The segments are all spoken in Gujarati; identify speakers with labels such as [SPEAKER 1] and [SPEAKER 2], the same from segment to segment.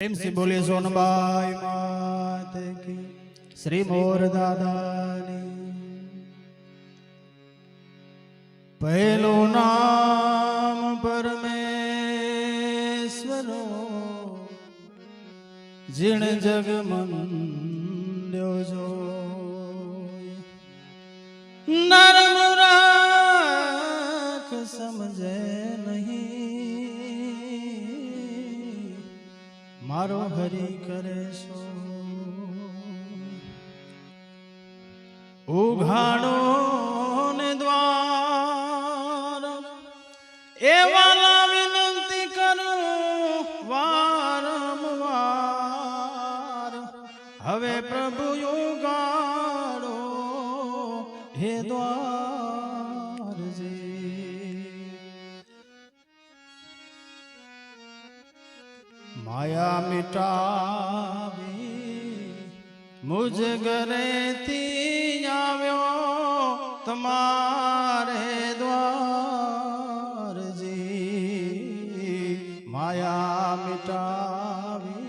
[SPEAKER 1] પ્રેમથી બોલીએ સોનબાઈ માતે કી શ્રી મોર દાદાની. પહેલું નામ પરમેશ્વરો જીણ જગ મંડ્યો જો નરમ રાખ સમજે. મારો હરી કરે છો ઉઘાડો ને દ્વાર એ વાલા વિનંતી કરું, વારંવાર. હવે પ્રભુ ઉગાડો હે દ્વારજી માયા મિટાવી મુજ ઘરેથી આવ્યો તમારે દ્વારજી. માયા મિટાવી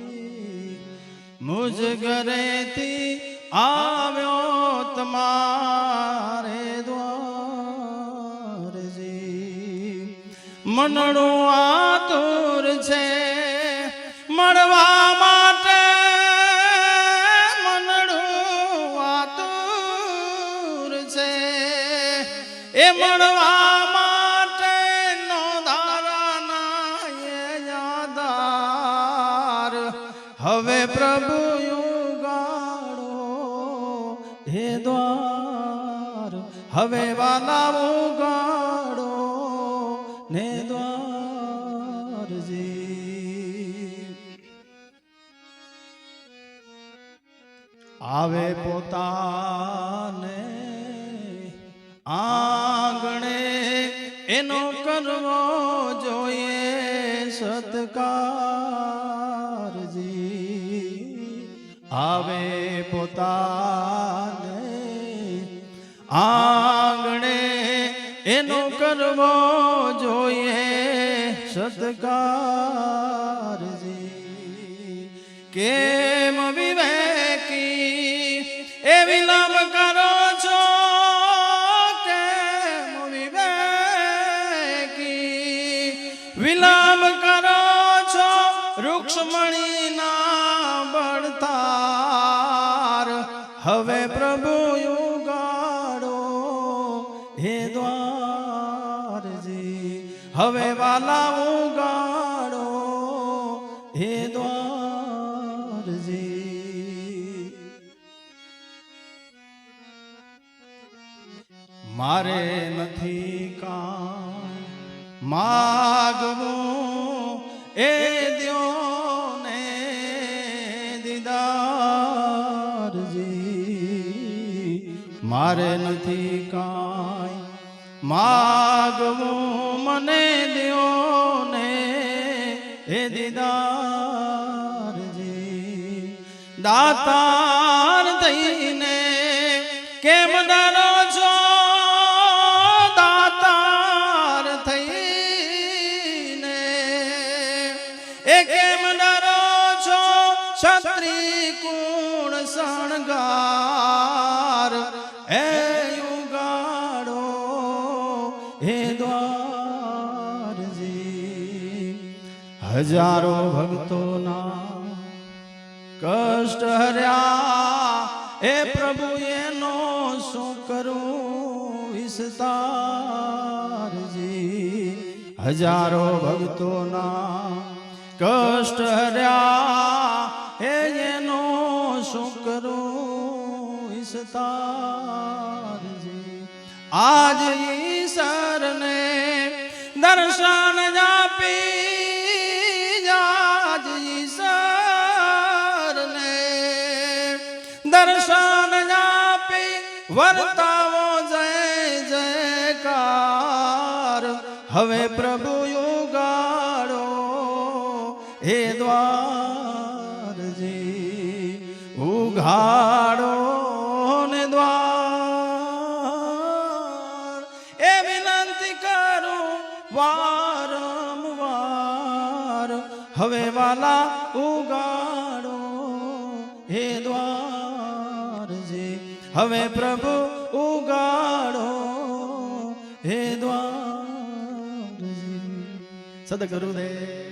[SPEAKER 1] મુજ ઘરેથી આવ્યો તમારે દ્વારજી. મનડું આતુર છે મળવા માટે મનડું આતુર છે. એ મળવા માટે નો ધારાના હવે પ્રભુ યુગાડો હે દ્વાર. હવે વાલા ઉગાડો ને દ્વારજી આવે પોતાને આંગણે એનો કરવો જોઈએ સત્કારજી. આવે પોતાને આંગણે એનો કરવો જોઈએ સત્કારજી. કેમ વિવેકી વિલંબ કરો છો, રૂક્ષ્મણીના બળતાર. હવે પ્રભુ યુગાડો હે દ્વારજી. હવે વાલા ઉગાડો હે દ્વારજી. મારે નથી કાંઈ માગવું એ દ્યોને દીદારજી. મારે નથી કાંઈ માગવું. મને દ્યોને એ દીદારજી. દાતાર થઈને કેમ ડરો ક્ષત્રિ કુણ શણગાર? હે યુગાડો હે દ્વારજી, હજારો ભક્તોના કષ્ટ હર્યા. એ પ્રભુ, એનો શું કરું વિસ્તારજી? હજારો ભક્તોના કષ્ટ હર્યા. વિસ્તારજી આજ ઈશ્વરને દર્શન આપી આજ ઈશ્વરને દર્શન આપી વર્તાવો જય જયકાર હવે પ્રભુ યુગાડો હે દ્વારજી ઉઘાડો વારંવાર હવે વાલા ઉગાડો હે દ્વારજી હવે પ્રભુ ઉગાડો હે દ્વારજી સદગુરુદેવ.